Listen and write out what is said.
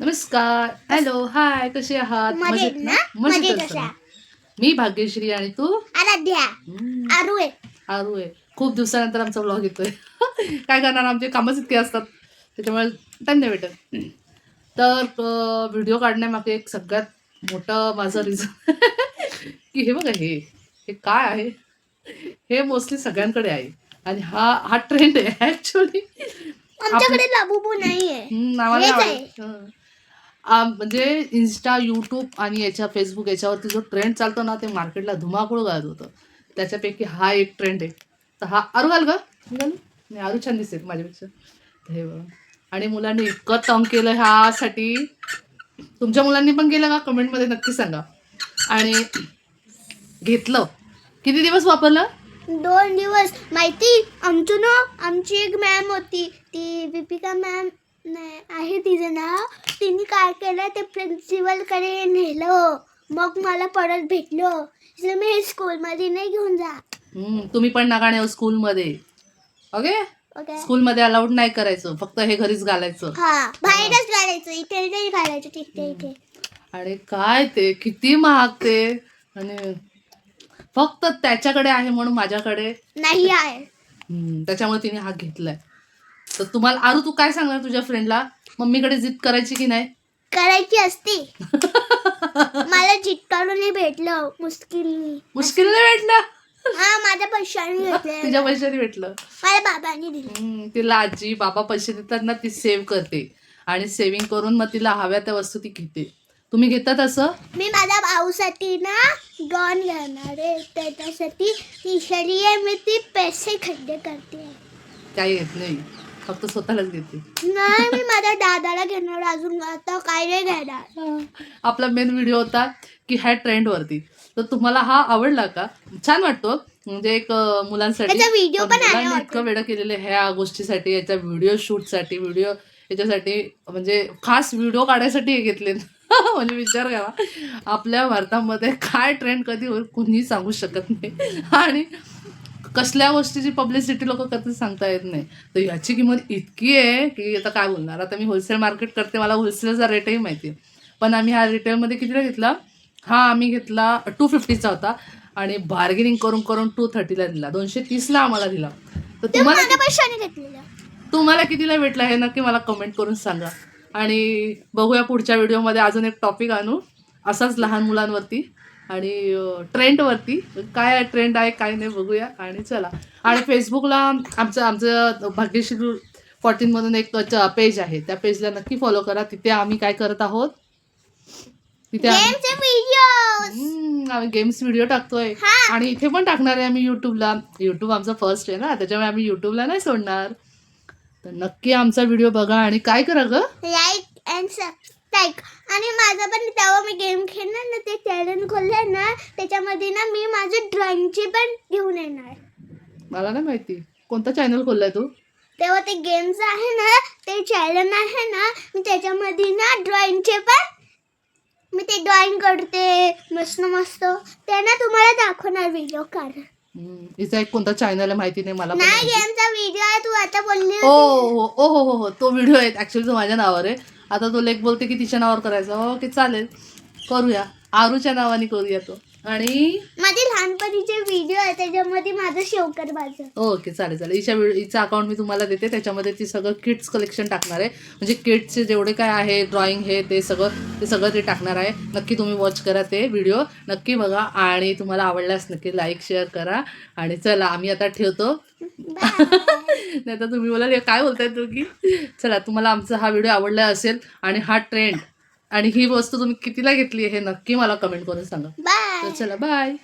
नमस्कार. Hello hi कसे आहात? मजेत ना? मजेत असं. अशा. मी भाग्यश्री आणि तू? आराध्या. हम्म, आरू आहे. खूप दिवसानंतर आमचा ब्लॉग येतोय. काय करणार? आमचे कामच इतके असतात. त्याच्यामुळे टाइम नाही भेटत. तर व्हिडिओ काढण्यामागे एक सगळ्यात मोठं माझं रिझन की हे बघा हे हे काय आहे? हे मोस्टली सगळ्यांकडे आहे. आणि हा हा ट्रेंड आहे ऍक्च्युली आमच्याकडे लाबूबू नाहीये. आम्हाला हेच नाही आहे. आवडत. हं. म्हणजे इन्स्टा यूट्यूब आणि याच्या फेसबुक याच्यावरती जो ट्रेंड चालतो ना ते मार्केटला धुमाकूळ घालत होतं. त्याच्यापैकी हा एक ट्रेंड आहे. तर हा आरू घाल घालू. नाही आरू छान दिसते माझ्यापेक्षा. हे बघा. आणि मुलांनी इतकं तंग केलं ह्यासाठी. तुमच्या मुलांनी पण केलं का? कमेंटमध्ये नक्की सांगा. आणि घेतलं. किती दिवस वापरलं? दोन दिवस. माहिती? आमचं ना आमची एक मॅम होती. ती दीपिका मॅम नाही आहे तिचं नाव. तिने काय केलं ते प्रिन्सिपलकडे नेलं. मग मला परत भेटलं. मी हे स्कूलमध्ये नाही घेऊन जा. हम्म, तुम्ही पण नका नेऊ स्कूलमध्ये ओके ओके स्कूलमध्ये अलाउड नाही करायचं. फक्त हे घरीच घालायचं. हा बाहेरच घालायचं. इथे नाही घालायचं तिथे इथे आणि काय ते? किती महाग ते? आणि फक्त त्याच्याकडे आहे म्हणून माझ्याकडे? नाही आहे. हम्म, त्याच्यामुळे तिने हा घेतलाय. तर तुम्हाला आरू तू काय सांगणार तुझ्या फ्रेंडला मम्मीकडे जिद करायची की नाही? करायची असती. मला चिटकारून भेटलं मुश्किलनी. मुश्किलने भेटलं? हा माझ्या पैशाने घेतलं तिच्या पैशाने भेटलं. माझ्या बाबांनी दिलं. हम्म, तिला आजी बाबा पैसे देतात ना ती सेव्ह करते. आणि सेव्हिंग करून मग तिला हव्या त्या वस्तू ती घेते. तुम्ही घेतात असं? मी माझ्या भाऊसाठी ना गॉन घेणार आहे. त्याच्यासाठी इसलिए मी ती पैसे खड्डे करते. काही येत नाही. फक्त स्वतःलाच घेते नाही मी माझ्या दादाला घेणार अजून आता काय नाही घेणार. आपला मेन व्हिडिओ होता की ह्या ट्रेंडवरती तर तुम्हाला हा आवडला का? छान वाटतो. म्हणजे एक अं, मुलांसाठी त्याचा video पण आहे मुलांनी वाटतं. इतकं वेळ केलेलं आहे ह्या गोष्टीसाठी याच्या व्हिडिओ शूटसाठी व्हिडिओ याच्यासाठी. म्हणजे खास व्हिडिओ काढायसाठी हे घेतले. म्हणजे विचार करा. आपल्या भारतामध्ये काय ट्रेंड कधी होईल कुणीही सांगू शकत नाही. आणि कसल्या गोष्टीची पब्लिसिटी लोक कधी सांगता येत नाही? तर याची किंमत इतकी आहे की आता काय बोलणार? आता मी होलसेल मार्केट करते मला होलसेलचा रेटही माहिती आहे. पण आम्ही हा रिटेलमध्ये कितीला घेतला? हा आम्ही घेतला टू फिफ्टीचा होता. आणि बार्गेनिंग करून करून टू थर्टीला दिला. दोनशे तीसला आम्हाला दिला. तर तुम्हाला तुम्हाला कितीला भेटला हे नक्की मला कमेंट करून सांगा. आणि बघूया पुढच्या व्हिडिओमध्ये अजून एक टॉपिक आणू. असाच लहान मुलांवरती. आणि ट्रेंडवरती काय ट्रेंड आहे काय नाही बघूया. आणि चला. आणि फेसबुकला आमचं आमचं भाग्यश्री फोर्टीनमधून एक पेज आहे. त्या पेजला नक्की फॉलो करा. तिथे आम्ही काय करत आहोत? तिथे आम्ही गेम्स व्हिडिओ टाकतोय. आणि इथे पण टाकणार आहे आम्ही युट्यूबला युट्यूब आमचं फर्स्ट आहे ना. त्याच्यामुळे आम्ही युट्यूबला नाही सोडणार. तर नक्की आमचा व्हिडिओ बघा. आणि काय करा ग? लाईक अँड सबस्क्राईब आणि माझं पण तेव्हा मी गेम खेळणार ना ते चॅनल खोललं ना त्याच्यामध्ये ना मी माझे ड्रॉइंगचे पण घेऊन येणार. मला नाही माहिती. कोणता चॅनल खोललाय तू? तेव्हा ते गेम्स आहे ना ते चॅनल आहे ना मी त्याच्यामध्ये ना ड्रॉइंगचे पण मी ते ड्रॉइंग करते मस्त मस्त. ते ना तुम्हाला दाखवणार व्हिडिओ हम्म, हिचा एक कोणता चॅनल आहे माहिती नाही मला पण नाही माहिती. गेमचा व्हिडिओ आहे तू आता बोलली ओ होती. हो ओ हो हो हो तो व्हिडिओ आहे. ऍक्च्युली तो माझ्या नावावर आहे. आता तो लेख बोलते की तिच्या नावावर करायचा. ओके चालेल. करूया. आरूच्या नावाने करूया तो. आणि? माझे लहानपणीचे व्हिडिओ आहे त्याच्यामध्ये माझं शेवकर माझं. ओके चालेल चालेल. हिच्या हिचं अकाउंट मी तुम्हाला देते. त्याच्यामध्ये ती सगळं किट्स कलेक्शन टाकणार आहे. म्हणजे किट्सचे जेवढे काय आहे ड्रॉइंग हे ते सगळं ते सगळं ते टाकणार आहे. नक्की तुम्ही वॉच करा ते व्हिडिओ नक्की बघा. आणि तुम्हाला आवडल्यास नक्की लाईक शेअर करा. आणि चला आम्ही आता ठेवतो. नाही तर तुम्ही बोलाल "हे काय बोलताय तू की? चला तुम्हाला आमचा हा व्हिडिओ आवडला असेल आणि हा ट्रेंड आणि ही वस्तू तुम्ही कितीला घेतली हे नक्की मला कमेंट करून सांगा. बाय तर चला बाय